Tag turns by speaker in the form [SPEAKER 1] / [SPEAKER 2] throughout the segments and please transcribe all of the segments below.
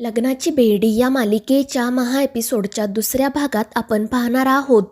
[SPEAKER 1] लग्नाची बेडी या मालिकेच्या महा एपिसोडच्या दुसऱ्या भागात आपण पाहणार आहोत.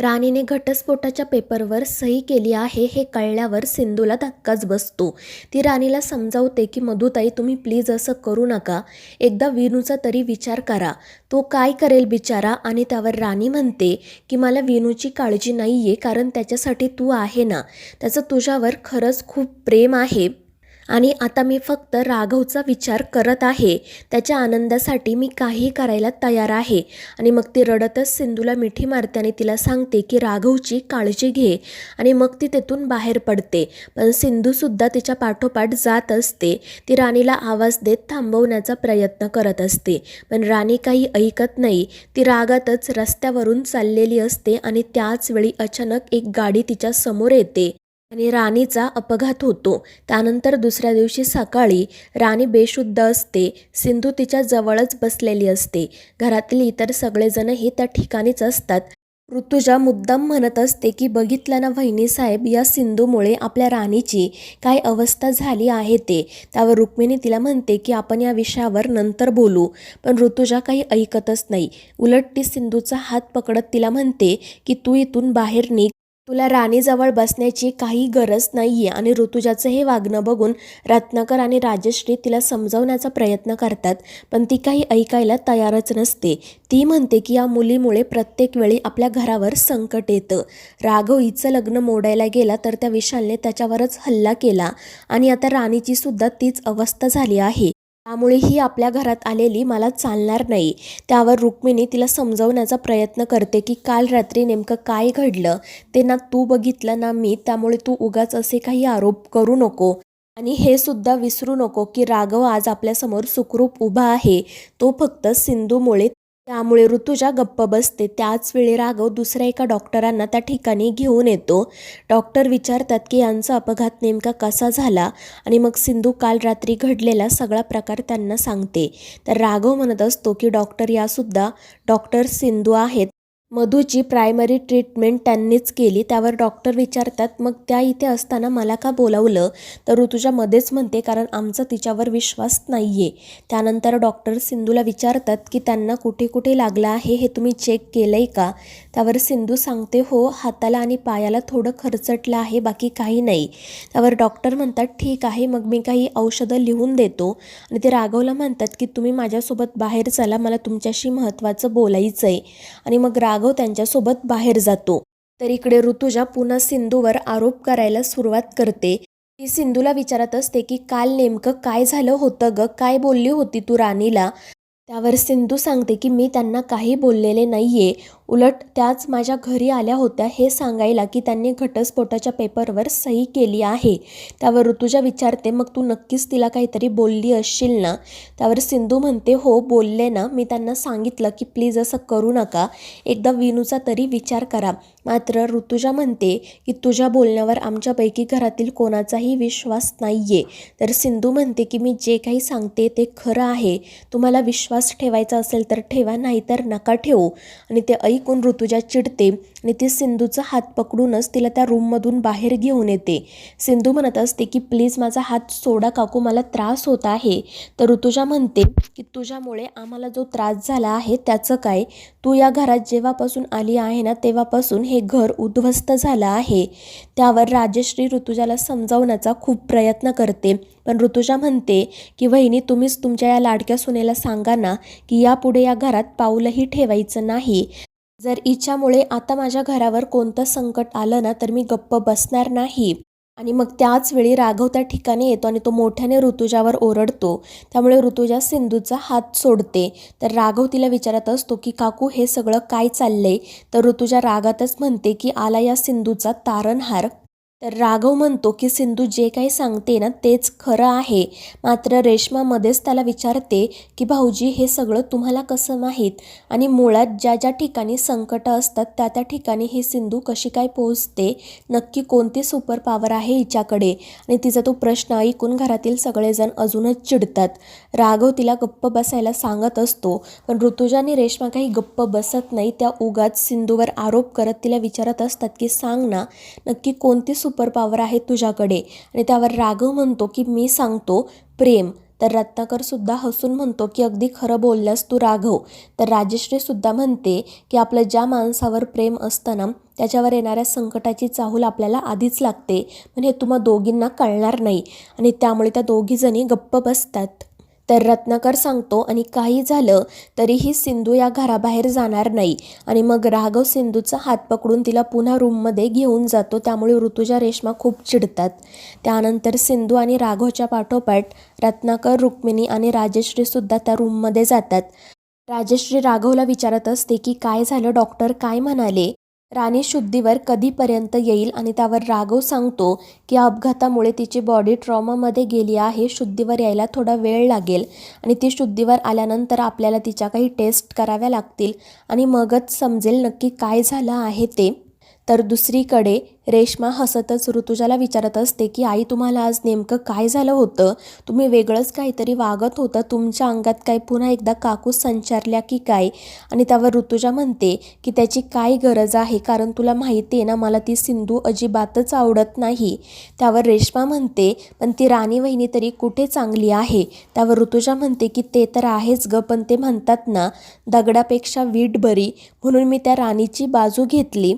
[SPEAKER 1] राणीने घटस्फोटाच्या पेपरवर सही केली आहे हे कळल्यावर सिंधूला धक्काच बसतो. ती राणीला समजावते की मधुताई तुम्ही प्लीज असं करू नका. एकदा विनूचा तरी विचार करा. तो काय करेल बिचारा? आणि त्यावर राणी म्हणते की मला विनूची काळजी नाही आहे कारण त्याच्यासाठी तू आहे ना. त्याचं तुझ्यावर खरंच खूप प्रेम आहे. आणि आता मी फक्त राघवचा विचार करत आहे. त्याच्या आनंदासाठी मी काही करायला तयार आहे. आणि मग ती रडतच सिंधूला मिठी मारते आणि तिला सांगते की राघवची काळजी घे. आणि मग ती तेथून बाहेर पडते. पण सिंधूसुद्धा तिच्या पाठोपाठ जात असते. ती राणीला आवाज देत थांबवण्याचा प्रयत्न करत असते. पण राणी काही ऐकत नाही. ती रागातच रस्त्यावरून चाललेली असते आणि त्याच वेळी अचानक एक गाडी तिच्या समोर येते. आणि राणीचा अपघात होतो. त्यानंतर दुसऱ्या दिवशी सकाळी राणी बेशुद्ध असते. सिंधू तिच्या जवळच बसलेली असते. घरातील इतर सगळेजणही त्या ठिकाणीच असतात. ऋतुजा मुद्दाम म्हणत असते की बघितलं ना वहिनी साहेब या सिंधूमुळे आपल्या राणीची काय अवस्था झाली आहे ते त्यावर रुक्मिणी तिला म्हणते की आपण या विषयावर नंतर बोलू पण ऋतुजा काही ऐकतच नाही. उलट ती सिंधूचा हात पकडत तिला म्हणते की तू इथून बाहेर निघ. तुला राणीजवळ बसण्याची काही गरज नाही आहे आणि ऋतुजाचं हे वागणं बघून रत्नाकर आणि राजश्री तिला समजवण्याचा प्रयत्न करतात पण ती काही ऐकायला तयारच नसते. ती म्हणते की या मुलीमुळे प्रत्येक वेळी आपल्या घरावर संकट येतं. राघव हिचं लग्न मोडायला गेला तर त्या विशालने त्याच्यावरच हल्ला केला आणि आता राणीची सुद्धा तीच अवस्था झाली आहे. त्यामुळे ही आपल्या घरात आलेली मला चालणार नाही. त्यावर रुक्मिणी तिला समजवण्याचा प्रयत्न करते की काल रात्री नेमकं काय घडलं ते ना तू बघितलं ना मी त्यामुळे तू उगाच असे काही आरोप करू नको. आणि हे सुद्धा विसरू नको की राघव आज आपल्यासमोर सुखरूप उभा आहे. तो फक्त सिंधूमुळे त्यामुळे ऋतुजा गप्प बसते त्याच वेळी राघव दुसऱ्या एका डॉक्टरांना त्या ठिकाणी घेऊन येतो. डॉक्टर विचारतात की यांचा अपघात नेमका कसा झाला आणि मग सिंधू काल रात्री घडलेला सगळा प्रकार त्यांना सांगते. तर राघव म्हणत असतो की डॉक्टर यासुद्धा डॉक्टर सिंधू आहेत. मधूची प्रायमरी ट्रीटमेंट त्यांनीच केली. त्यावर डॉक्टर विचारतात मग त्या इथे असताना मला का बोलावलं? तर ऋतुजा मध्येच म्हणते कारण आमचा तिच्यावर विश्वास नाही आहे त्यानंतर डॉक्टर सिंधूला विचारतात की त्यांना कुठे कुठे लागलं आहे हे तुम्ही चेक केलं आहे का? त्यावर सिंधू सांगते हो हाताला आणि पायाला थोडं खरचटलं आहे बाकी काही नाही. त्यावर डॉक्टर म्हणतात ठीक आहे मग मी काही औषधं लिहून देतो. आणि ते राघवला म्हणतात की तुम्ही माझ्यासोबत बाहेर चला मला तुमच्याशी महत्त्वाचं बोलायचं आहे आणि मग राघव त्यांच्यासोबत बाहेर जातो. तर इकडे ऋतुजा पुन्हा सिंधूवर आरोप करायला सुरुवात करते. ती सिंधूला विचारत असते की काल नेमकं काय झालं होतं ग? काय बोलली होती तू राणीला? त्यावर सिंधू सांगते की मी त्यांना काही बोललेले नाही आहे उलट त्याच माझ्या घरी आल्या होत्या हे सांगायला की त्यांनी घटस्फोटाच्या पेपरवर सही केली आहे. त्यावर ऋतुजा विचारते मग तू नक्कीच तिला काहीतरी बोलली असशील ना? त्यावर सिंधू म्हणते हो बोलले ना. मी त्यांना सांगितलं की प्लीज असं करू नका. एकदा विनूचा तरी विचार करा. मात्र ऋतुजा म्हणते की तुझ्या बोलण्यावर आमच्यापैकी घरातील कोणाचाही विश्वास नाही आहे तर सिंधू म्हणते की मी जे काही सांगते ते खरं आहे. तुम्हाला विश्वास ठेवायचा असेल तर ठेवा नाहीतर नका ठेवू. आणि ते ऐकून ऋतुजा चिडते आणि ती सिंधूचा हात पकडूनच तिला त्या रूममधून बाहेर घेऊन येते. सिंधू म्हणत असते की प्लीज माझा हात सोडा काकू मला त्रास होत आहे. तर ऋतुजा म्हणते की तुझ्यामुळे आम्हाला जो त्रास झाला आहे त्याचं काय? तू या घरात जेव्हापासून आली आहे ना तेव्हापासून हे घर उद्ध्वस्त झालं आहे. त्यावर राजश्री ऋतुजाला समजावण्याचा खूप प्रयत्न करते. पण ऋतुजा म्हणते की वहिनी तुम्हीच तुमच्या या लाडक्या सुनेला सांगा ना की यापुढे या घरात पाऊलही ठेवायचं नाही. जर इच्छामुळे आता माझ्या घरावर कोणतं संकट आलं ना तर मी गप्प बसणार नाही. आणि मग त्याच वेळी राघव त्या ठिकाणी येतो आणि तो मोठ्याने ऋतुजावर ओरडतो. त्यामुळे ऋतुजा सिंधूचा हात सोडते. तर राघव तिला विचारत असतो की काकू हे सगळं काय चाललंय? तर ऋतुजा रागातच म्हणते की आला या सिंधूचा तारणहार. तर राघव म्हणतो की सिंधू जे काही सांगते ना तेच खरं आहे. मात्र रेश्मामध्येच त्याला विचारते की भाऊजी हे सगळं तुम्हाला कसं माहीत? आणि मुळात ज्या ज्या ठिकाणी संकटं असतात त्या त्या ठिकाणी ही सिंधू कशी काय पोहोचते? नक्की कोणती सुपर पॉवर आहे हिच्याकडे? आणि तिचा तो प्रश्न ऐकून घरातील सगळेजण अजूनच चिडतात. राघव तिला गप्प बसायला सांगत असतो पण ऋतुजा आणि रेश्मा काही गप्प बसत नाही. त्या उगाच सिंधूवर आरोप करत तिला विचारत असतात की सांग ना नक्की कोणती सुपर पॉवर आहे तुझ्याकडे. आणि त्यावर राघव म्हणतो की मी सांगतो प्रेम. तर रत्नाकरसुद्धा हसून म्हणतो की अगदी खरं बोलल्यास तू राघव. तर राजश्रीसुद्धा म्हणते की आपलं ज्या माणसावर प्रेम असतं ना त्याच्यावर येणाऱ्या संकटाची चाहूल आपल्याला आधीच लागते. पण हे तुम्हा दोघींना कळणार नाही. आणि त्यामुळे त्या दोघीजणी गप्प बसतात. तर रत्नाकर सांगतो आणि काही झालं तरीही सिंधू या घराबाहेर जाणार नाही. आणि मग राघव सिंधूचा हात पकडून तिला पुन्हा रूममध्ये घेऊन जातो. त्यामुळे ऋतुजा रेश्मा खूप चिडतात. त्यानंतर सिंधू आणि राघवच्या पाठोपाठ रत्नाकर रुक्मिणी आणि राजश्रीसुद्धा त्या रूममध्ये जातात. राजश्री राघवला विचारत असते की काय झालं? डॉक्टर काय म्हणाले? राणी शुद्धीवर कधीपर्यंत येईल आणि त्यावर राघव सांगतो की अपघातामुळे तिची बॉडी ट्रॉमामध्ये गेली आहे शुद्धीवर यायला थोडा वेळ लागेल आणि ती शुद्धीवर आल्यानंतर आपल्याला तिच्या काही टेस्ट कराव्या लागतील आणि मगच समजेल नक्की काय झालं आहे ते. तर दुसरीकडे रेश्मा हसतच ऋतुजाला विचारत असते की आई तुम्हाला आज नेमकं काय झालं होतं? तुम्ही वेगळंच काहीतरी वागत होतं. तुमच्या अंगात काय पुन्हा एकदा काकूस संचारल्या की काय? आणि त्यावर ऋतुजा म्हणते की त्याची काय गरज आहे? कारण तुला माहिती आहे ना मला ती सिंधू अजिबातच आवडत नाही. त्यावर रेश्मा म्हणते पण ती राणी वहिनी तरी कुठे चांगली आहे? त्यावर ऋतुजा म्हणते की ते तर आहेच ग पण ते म्हणतात ना दगडापेक्षा वीट बरी. म्हणून मी त्या राणीची बाजू घेतली.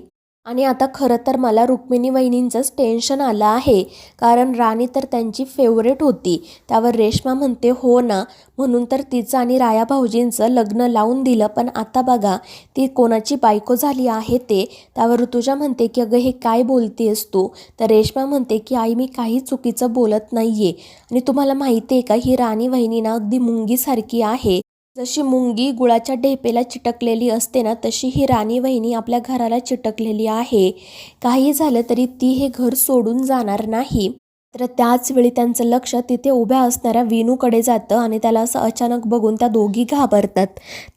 [SPEAKER 1] आणि आता खरं तर मला रुक्मिणी वहिनींचंच टेन्शन आलं आहे. कारण राणी तर त्यांची फेवरेट होती. त्यावर रेश्मा म्हणते हो ना. म्हणून तर तिचं आणि राया भाऊजींचं लग्न लावून दिलं. पण आता बघा ती कोणाची बायको झाली आहे ते. त्यावर ऋतुजा म्हणते की अगं हे काय बोलतेस तू? तर रेश्मा म्हणते की आई मी काही चुकीचं बोलत नाही आहे आणि तुम्हाला माहिती आहे का ही राणी वहिनी ना अगदी मुंगीसारखी आहे. जशी मुंगी गुळाच्या ढेपेला चिटकलेली असते ना तशी ही राणी वहिनी आपल्या घराला चिटकलेली आहे. काही झालं तरी ती हे घर सोडून जाणार नाही. तर त्याच वेळी त्यांचं लक्ष तिथे उभ्या असणाऱ्या विनूकडे जातं आणि त्याला असं अचानक बघून त्या दोघी घाबरतात.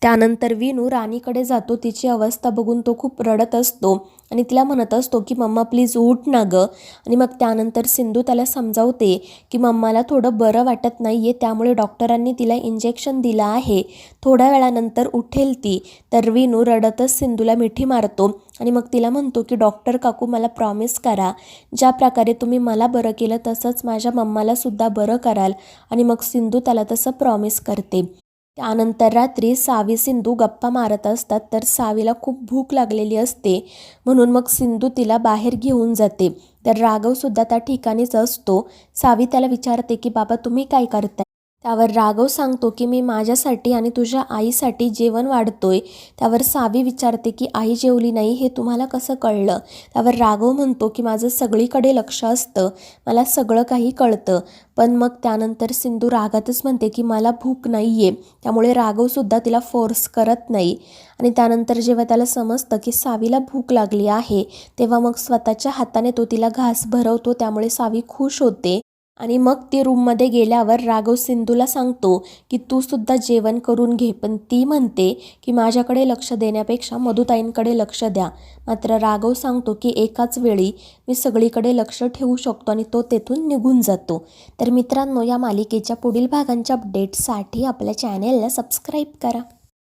[SPEAKER 1] त्यानंतर विनू राणीकडे जातो तिची अवस्था बघून तो खूप रडत असतो. आणि तिला म्हणत असतो की मम्मा प्लीज उठ ना गं. आणि मग त्यानंतर सिंधू त्याला समजावते की मम्माला थोडं बरं वाटत नाही आहे त्यामुळे डॉक्टरांनी तिला इंजेक्शन दिलं आहे. थोड्या वेळानंतर उठेल ती. तर विनू रडतच सिंधूला मिठी मारतो आणि मग तिला म्हणतो की डॉक्टर काकू मला प्रॉमिस करा. ज्या प्रकारे तुम्ही मला बरं केलं तसंच माझ्या मम्मालासुद्धा बरं कराल. आणि मग सिंधू त्याला तसं प्रॉमिस करते. त्यानंतर रात्री सावी सिंधू गप्पा मारत असतात तर सावीला खूप भूक लागलेली असते. म्हणून मग सिंधू तिला बाहेर घेऊन जाते. तर राघवसुद्धा त्या ठिकाणीच असतो. सावी त्याला विचारते की बाबा तुम्ही काय करताय? त्यावर राघव सांगतो की मी माझ्यासाठी आणि तुझ्या आईसाठी जेवण वाढतोय. त्यावर सावी विचारते की आई जेवली नाही हे तुम्हाला कसं कळलं? त्यावर राघव म्हणतो की माझं सगळीकडे लक्ष असतं. मला सगळं काही कळतं. पण मग त्यानंतर सिंधू रागातच म्हणते की मला भूक नाही आहे त्यामुळे राघवसुद्धा तिला फोर्स करत नाही. आणि त्यानंतर जेव्हा त्याला समजतं की सावीला भूक लागली आहे तेव्हा मग स्वतःच्या हाताने तो तिला घास भरवतो. त्यामुळे सावी खुश होते. आणि मग ती रूममध्ये गेल्यावर राघव सिंधूला सांगतो की तू सुद्धा जेवण करून घे पण ती म्हणते की माझ्याकडे लक्ष देण्यापेक्षा मधुताईंकडे लक्ष द्या. मात्र राघव सांगतो की एकाच वेळी मी सगळीकडे लक्ष ठेवू शकतो आणि तो तेथून निघून जातो. तर मित्रांनो या मालिकेच्या पुढील भागांच्या अपडेट्ससाठी आपल्या चॅनेलला सबस्क्राईब करा.